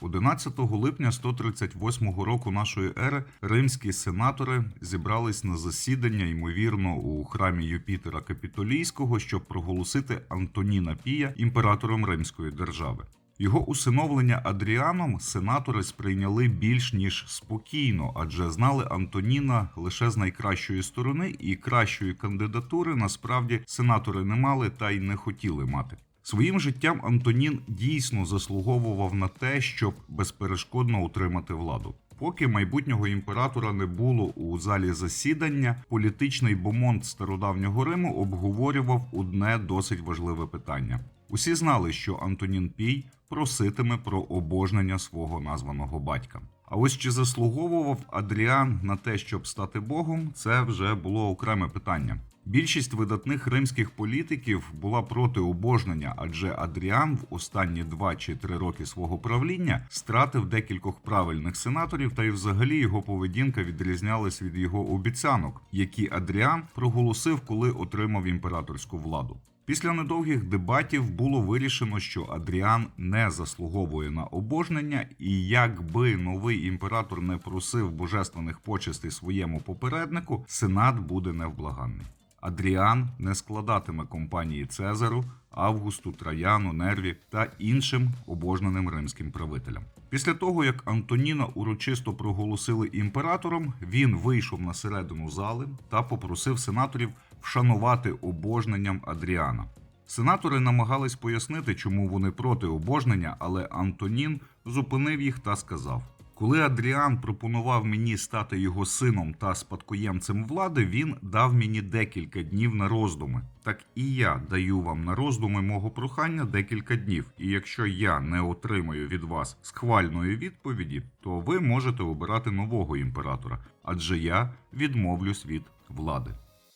11 липня 138 року нашої ери римські сенатори зібрались на засідання, ймовірно, у храмі Юпітера Капітолійського, щоб проголосити Антоніна Пія імператором Римської держави. Його усиновлення Адріаном сенатори сприйняли більш ніж спокійно, адже знали Антоніна лише з найкращої сторони, і кращої кандидатури насправді сенатори не мали та й не хотіли мати. Своїм життям Антонін дійсно заслуговував на те, щоб безперешкодно утримати владу. Поки майбутнього імператора не було у залі засідання, політичний бомонд стародавнього Риму обговорював одне досить важливе питання. Усі знали, що Антонін Пій проситиме про обожнення свого названого батька. А ось чи заслуговував Адріан на те, щоб стати богом, це вже було окреме питання. Більшість видатних римських політиків була проти обожнення, адже Адріан в останні два чи три роки свого правління стратив декількох правильних сенаторів, та й взагалі його поведінка відрізнялась від його обіцянок, які Адріан проголосив, коли отримав імператорську владу. Після недовгих дебатів було вирішено, що Адріан не заслуговує на обожнення, і якби новий імператор не просив божественних почестей своєму попереднику, сенат буде невблаганний. Адріан не складатиме компанії Цезару, Августу, Траяну, Нерві та іншим обожненим римським правителям. Після того, як Антоніна урочисто проголосили імператором, він вийшов на середину зали та попросив сенаторів вшанувати обожненням Адріана. Сенатори намагались пояснити, чому вони проти обожнення, але Антонін зупинив їх та сказав: коли Адріан пропонував мені стати його сином та спадкоємцем влади, він дав мені декілька днів на роздуми. Так і я даю вам на роздуми мого прохання декілька днів. І якщо я не отримаю від вас схвальної відповіді, то ви можете обирати нового імператора, адже я відмовлюсь від влади.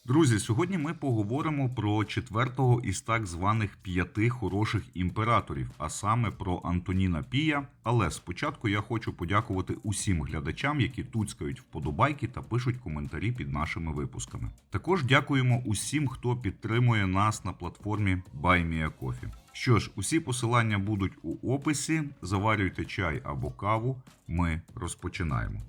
Друзі, сьогодні ми поговоримо про четвертого із так званих п'яти хороших імператорів, а саме про Антоніна Пія. Але спочатку я хочу подякувати усім глядачам, які туцькають вподобайки та пишуть коментарі під нашими випусками. Також дякуємо усім, хто підтримує нас на платформі BuyMeACoffee. Що ж, усі посилання будуть у описі. Заварюйте чай або каву. Ми розпочинаємо.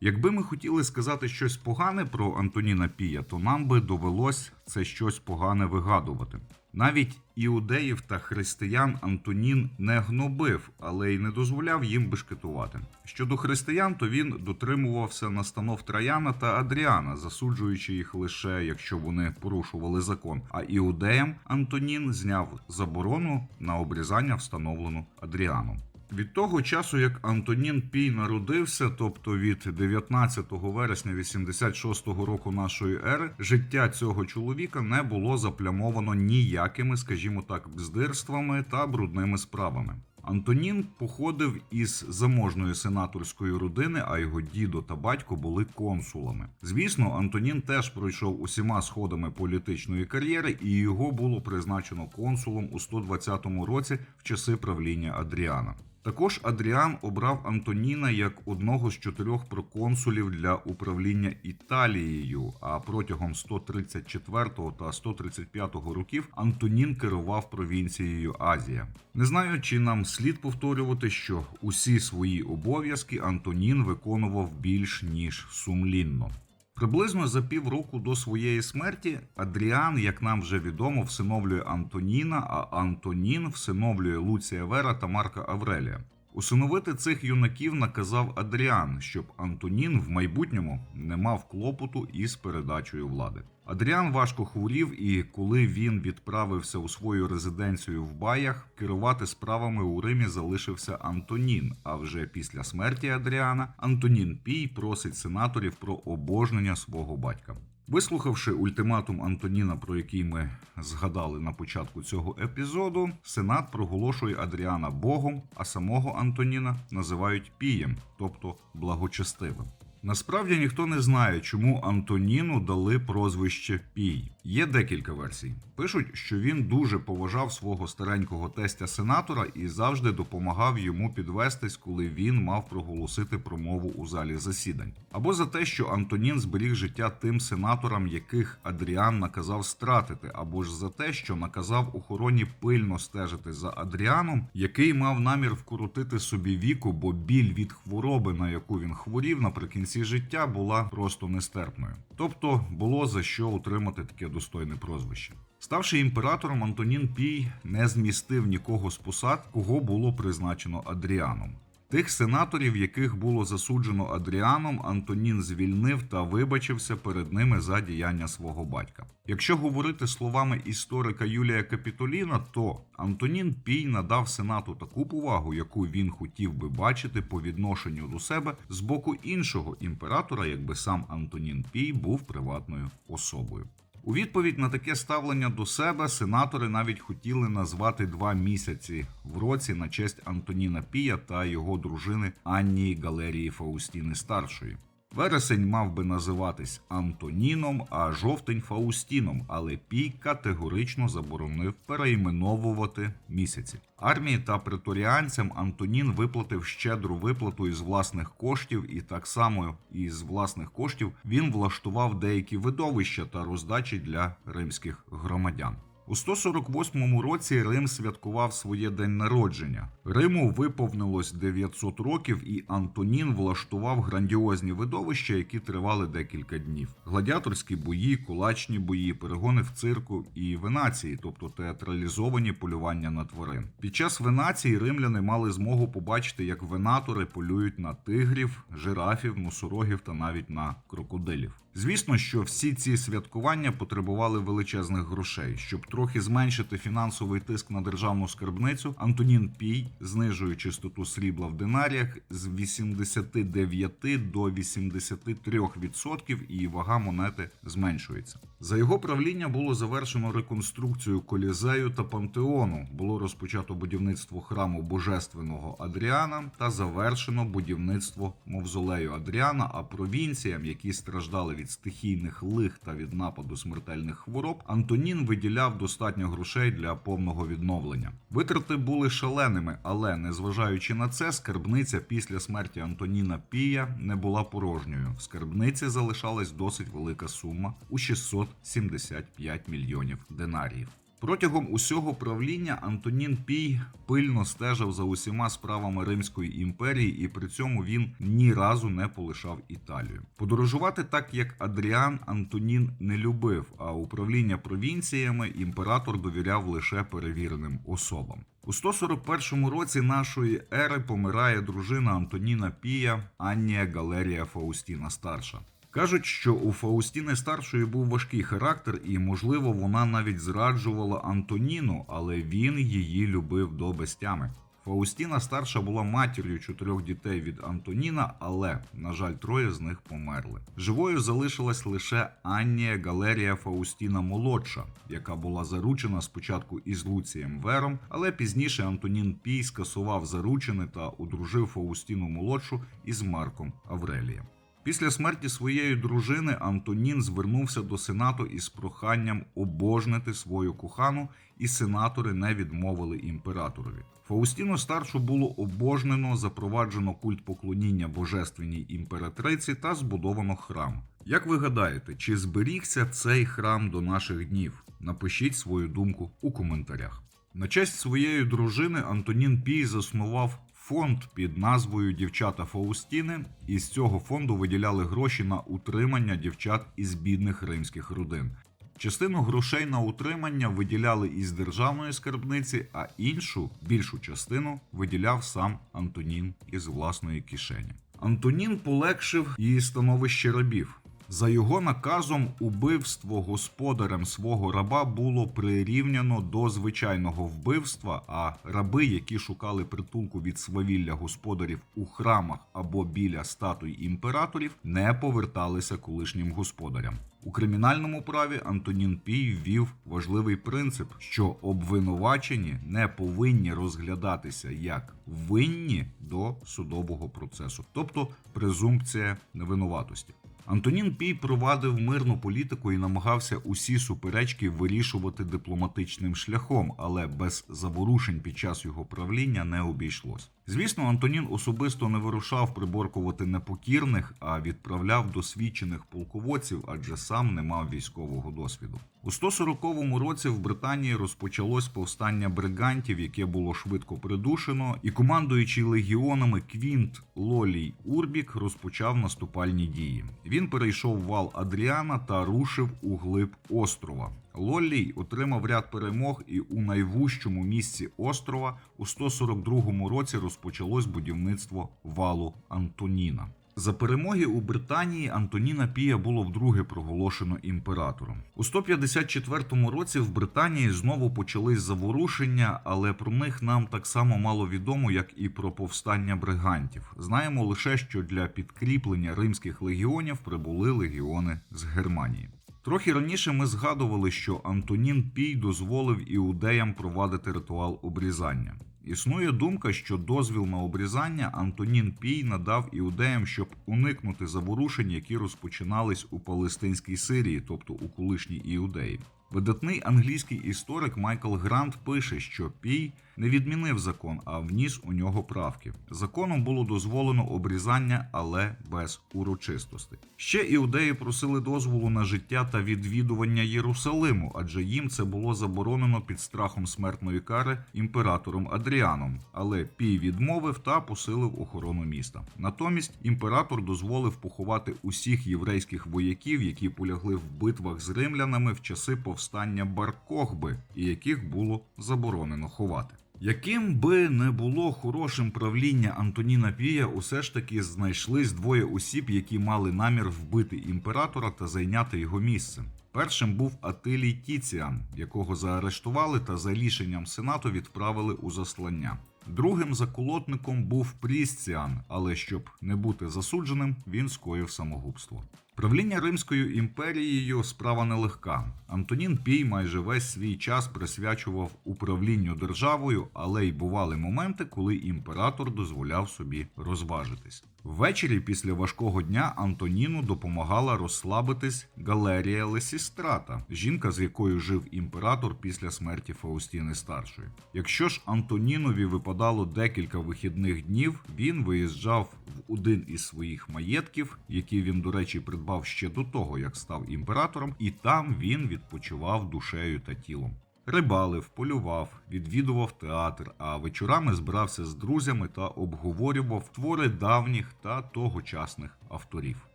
Якби ми хотіли сказати щось погане про Антоніна Пія, то нам би довелось це щось погане вигадувати. Навіть іудеїв та християн Антонін не гнобив, але й не дозволяв їм бешкетувати. Щодо християн, то він дотримувався настанов Траяна та Адріана, засуджуючи їх лише якщо вони порушували закон. А іудеям Антонін зняв заборону на обрізання, встановлену Адріаном. Від того часу, як Антонін Пій народився, тобто від 19 вересня 86-го року нашої ери, життя цього чоловіка не було заплямовано ніякими, скажімо так, бздирствами та брудними справами. Антонін походив із заможної сенаторської родини, а його дідо та батько були консулами. Звісно, Антонін теж пройшов усіма сходами політичної кар'єри, і його було призначено консулом у 120 році в часи правління Адріана. Також Адріан обрав Антоніна як одного з чотирьох проконсулів для управління Італією. А протягом 134 та 135 років Антонін керував провінцією Азія. Не знаю, чи нам слід повторювати, що усі свої обов'язки Антонін виконував більш ніж сумлінно. Приблизно за півроку до своєї смерті Адріан, як нам вже відомо, всиновлює Антоніна, а Антонін всиновлює Луція Вера та Марка Аврелія. Усиновити цих юнаків наказав Адріан, щоб Антонін в майбутньому не мав клопоту із передачею влади. Адріан важко хворів, і коли він відправився у свою резиденцію в Баях, керувати справами у Римі залишився Антонін. А вже після смерті Адріана Антонін Пій просить сенаторів про обожнення свого батька. Вислухавши ультиматум Антоніна, про який ми згадали на початку цього епізоду, Сенат проголошує Адріана Богом, а самого Антоніна називають Пієм, тобто благочестивим. Насправді ніхто не знає, чому Антоніну дали прозвище Пій. Є декілька версій. Пишуть, що він дуже поважав свого старенького тестя сенатора і завжди допомагав йому підвестись, коли він мав проголосити промову у залі засідань. Або за те, що Антонін зберіг життя тим сенаторам, яких Адріан наказав стратити, або ж за те, що наказав охороні пильно стежити за Адріаном, який мав намір вкоротити собі віку, бо біль від хвороби, на яку він хворів, наприкінці життя була просто нестерпною. Тобто було за що отримати таке достойне прозвище. Ставши імператором, Антонін Пій не змістив нікого з посад, кого було призначено Адріаном. Тих сенаторів, яких було засуджено Адріаном, Антонін звільнив та вибачився перед ними за діяння свого батька. Якщо говорити словами історика Юлія Капітоліна, то Антонін Пій надав сенату таку повагу, яку він хотів би бачити по відношенню до себе з боку іншого імператора, якби сам Антонін Пій був приватною особою. У відповідь на таке ставлення до себе сенатори навіть хотіли назвати два місяці в році на честь Антоніна Пія та його дружини Анні Галерії Фаустіни Старшої. Вересень мав би називатись Антоніном, а жовтень Фаустіном, але Пій категорично заборонив переіменовувати місяці. Армії та преторіанцям Антонін виплатив щедру виплату із власних коштів, і так само із власних коштів він влаштував деякі видовища та роздачі для римських громадян. У 148 році Рим святкував своє день народження. Риму виповнилось 900 років, і Антонін влаштував грандіозні видовища, які тривали декілька днів. Гладіаторські бої, кулачні бої, перегони в цирку і венації, тобто театралізовані полювання на тварин. Під час венації римляни мали змогу побачити, як венатори полюють на тигрів, жирафів, носорогів та навіть на крокодилів. Звісно, що всі ці святкування потребували величезних грошей. Щоб трохи зменшити фінансовий тиск на державну скарбницю, Антонін Пій знижує чистоту срібла в динаріях з 89 до 83% і вага монети зменшується. За його правління було завершено реконструкцію колізею та пантеону. Було розпочато будівництво храму божественного Адріана та завершено будівництво мавзолею Адріана. А провінціям, які страждали від стихійних лих та від нападу смертельних хвороб, Антонін виділяв достатньо грошей для повного відновлення. Витрати були шаленими, але незважаючи на це, скарбниця після смерті Антоніна Пія не була порожньою. В скарбниці залишалась досить велика сума у 675 мільйонів динаріїв. Протягом усього правління Антонін Пій пильно стежив за усіма справами Римської імперії, і при цьому він ні разу не полишав Італію. Подорожувати так, як Адріан, Антонін не любив, а управління провінціями імператор довіряв лише перевіреним особам. У 141 році нашої ери помирає дружина Антоніна Пія Аннія Галерія Фаустіна Старша. Кажуть, що у Фаустіни старшої був важкий характер, і, можливо, вона навіть зраджувала Антоніну, але він її любив до безтями. Фаустіна старша була матір'ю чотирьох дітей від Антоніна, але, на жаль, троє з них померли. Живою залишилась лише Аннія Галерія Фаустіна молодша, яка була заручена спочатку із Луцієм Вером, але пізніше Антонін Пій скасував заручини та одружив Фаустіну молодшу із Марком Аврелієм. Після смерті своєї дружини Антонін звернувся до сенату із проханням обожнити свою кохану, і сенатори не відмовили імператорові. Фаустіну старшу було обожнено, запроваджено культ поклоніння божественній імператриці та збудовано храм. Як ви гадаєте, чи зберігся цей храм до наших днів? Напишіть свою думку у коментарях. На честь своєї дружини Антонін Пій заснував фонд під назвою Дівчата Фаустіни, і з цього фонду виділяли гроші на утримання дівчат із бідних римських родин. Частину грошей на утримання виділяли із державної скарбниці, а іншу більшу частину виділяв сам Антонін із власної кишені. Антонін полегшив її становище рабів. За його наказом, убивство господарем свого раба було прирівняно до звичайного вбивства, а раби, які шукали притулку від свавілля господарів у храмах або біля статуй імператорів, не поверталися колишнім господарям. У кримінальному праві Антонін Пій ввів важливий принцип, що обвинувачені не повинні розглядатися як винні до судового процесу, тобто презумпція невинуватості. Антонін Пій провадив мирну політику і намагався усі суперечки вирішувати дипломатичним шляхом, але без заворушень під час його правління не обійшлось. Звісно, Антонін особисто не вирушав приборкувати непокірних, а відправляв досвідчених полководців, адже сам не мав військового досвіду. У 140 році в Британії розпочалось повстання бригантів, яке було швидко придушено, і командуючий легіонами Квінт Лолій Урбік розпочав наступальні дії. Він перейшов вал Адріана та рушив у глиб острова. Лоллій отримав ряд перемог, і у найвужчому місці острова у 142 році розпочалось будівництво валу Антоніна. За перемоги у Британії Антоніна Пія було вдруге проголошено імператором. У 154 році в Британії знову почались заворушення, але про них нам так само мало відомо, як і про повстання бригантів. Знаємо лише, що для підкріплення римських легіонів прибули легіони з Германії. Трохи раніше ми згадували, що Антонін Пій дозволив іудеям провадити ритуал обрізання. Існує думка, що дозвіл на обрізання Антонін Пій надав іудеям, щоб уникнути заворушень, які розпочинались у Палестинській Сирії, тобто у колишній іудеї. Видатний англійський історик Майкл Грант пише, що Пій не відмінив закон, а вніс у нього правки. Законом було дозволено обрізання, але без урочистостей. Ще іудеї просили дозволу на життя та відвідування Єрусалиму, адже їм це було заборонено під страхом смертної кари імператором Адріаном. Але Пій відмовив та посилив охорону міста. Натомість імператор дозволив поховати усіх єврейських вояків, які полягли в битвах з римлянами в часи повстання Баркохби, і яких було заборонено ховати. Яким би не було хорошим правління Антоніна Пія, усе ж таки знайшлись двоє осіб, які мали намір вбити імператора та зайняти його місце. Першим був Атилій Тіціан, якого заарештували та за рішенням сенату відправили у заслання. Другим заколотником був Прісціан, але щоб не бути засудженим, він скоїв самогубство. Правління Римською імперією справа нелегка. Антонін Пій майже весь свій час присвячував управлінню державою, але й бували моменти, коли імператор дозволяв собі розважитись. Ввечері після важкого дня Антоніну допомагала розслабитись Галерія Лесістрата, жінка, з якою жив імператор після смерті Фаустіни старшої. Якщо ж Антонінові випадало декілька вихідних днів, він виїжджав один із своїх маєтків, які він, до речі, придбав ще до того, як став імператором, і там він відпочивав душею та тілом. Рибалив, полював, відвідував театр, а вечорами збирався з друзями та обговорював твори давніх та тогочасних авторів.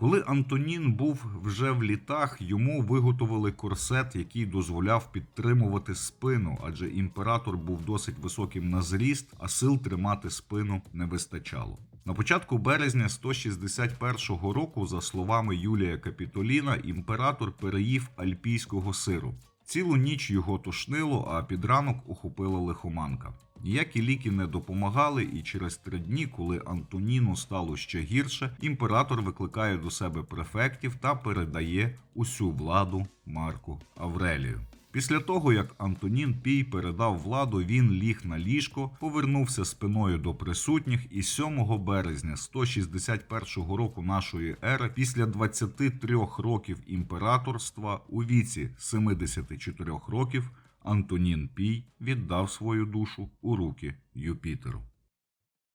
Коли Антонін був вже в літах, йому виготовили корсет, який дозволяв підтримувати спину, адже імператор був досить високим на зріст, а сил тримати спину не вистачало. На початку березня 161 року, за словами Юлія Капітоліна, імператор переїв альпійського сиру. Цілу ніч його тошнило, а під ранок охопила лихоманка. Ніякі ліки не допомагали, і через три дні, коли Антоніну стало ще гірше, імператор викликає до себе префектів та передає усю владу Марку Аврелію. Після того, як Антонін Пій передав владу, він ліг на ліжко, повернувся спиною до присутніх, і 7 березня 161 року нашої ери, після 23 років імператорства, у віці 74 років, Антонін Пій віддав свою душу у руки Юпітеру.